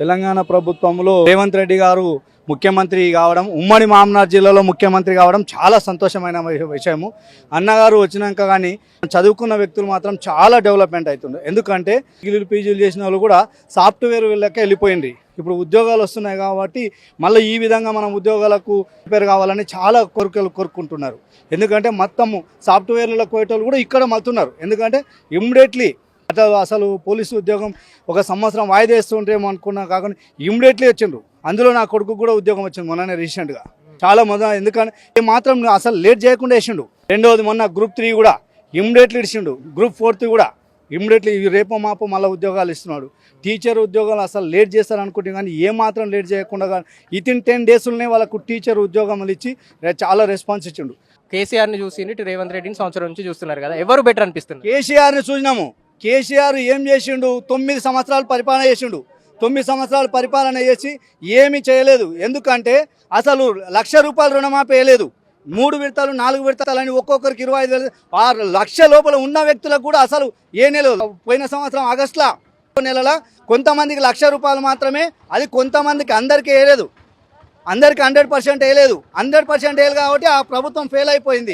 తెలంగాణ ప్రభుత్వంలో రేవంత్ రెడ్డి గారు ముఖ్యమంత్రి కావడం ఉమ్మడి మామనార్ జిల్లాలో ముఖ్యమంత్రి కావడం చాలా సంతోషమైన విషయము. అన్నగారు వచ్చినాక కానీ చదువుకున్న వ్యక్తులు మాత్రం చాలా డెవలప్మెంట్ అవుతుంది ఎందుకంటే డిగ్రీలు పీజీలు చేసిన వాళ్ళు కూడా సాఫ్ట్వేర్ వీళ్ళకే వెళ్ళిపోయింది ఇప్పుడు ఉద్యోగాలు వస్తున్నాయి కాబట్టి మళ్ళీ ఈ విధంగా మనం ఉద్యోగాలకు ప్రిపేర్ కావాలని చాలా కోరికలు కోరుకుంటున్నారు. ఎందుకంటే మొత్తము సాఫ్ట్వేర్లకు పోయేటోళ్ళు కూడా ఇక్కడ మళ్తున్నారు. ఎందుకంటే ఇమ్మీడియట్లీ అట్లా అసలు పోలీసు ఉద్యోగం ఒక సంవత్సరం వాయిదా వేస్తుంటేమో అనుకున్నా కాకుండా ఇమ్మీడియట్లీ వచ్చిండ్రు. అందులో నా కొడుకు కూడా ఉద్యోగం వచ్చింది మొన్ననే రీసెంట్గా. చాలా మొదల ఎందుకంటే ఏ మాత్రం అసలు లేట్ చేయకుండా వేసిండు. రెండవది మొన్న గ్రూప్ త్రీ కూడా ఇమ్మీడియట్లీ ఇచ్చిండు గ్రూప్ ఫోర్త్ కూడా ఇమ్మీడియట్లీ రేపో మాపో మళ్ళీ ఉద్యోగాలు ఇస్తున్నాడు. టీచర్ ఉద్యోగాలు అసలు లేట్ చేస్తారు అనుకుంటే కానీ ఏ మాత్రం లేట్ చేయకుండా కానీ ఇతిన్ టెన్ డేస్లోనే వాళ్ళకు టీచర్ ఉద్యోగములు ఇచ్చి చాలా రెస్పాన్స్ ఇచ్చిండు. కేసీఆర్ని చూసి ఇటు రేవంత్ రెడ్డిని సంవత్సరం నుంచి చూస్తున్నారు కదా. ఎవరు బెటర్ అనిపిస్తుంది కేసీఆర్ని చూసినాము. కేసీఆర్ ఏం చేసిండు? తొమ్మిది సంవత్సరాలు పరిపాలన చేసిండు. తొమ్మిది సంవత్సరాలు పరిపాలన చేసి ఏమీ చేయలేదు. ఎందుకంటే అసలు లక్ష రూపాయలు రుణమాఫీ వేయలేదు మూడు విడతలు నాలుగు విడతలని ఒక్కొక్కరికి ఇరవై ఐదు ఆరు లక్ష లోపల ఉన్న వ్యక్తులకు కూడా అసలు ఏ నెల పోయిన సంవత్సరం ఆగస్టులో నెలల కొంతమందికి లక్ష రూపాయలు మాత్రమే అది కొంతమందికి అందరికీ వేయలేదు. అందరికి హండ్రెడ్ పర్సెంట్ వేయలేదు. హండ్రెడ్ పర్సెంట్ వేయలేదు కాబట్టి ఆ ప్రభుత్వం ఫెయిల్ అయిపోయింది.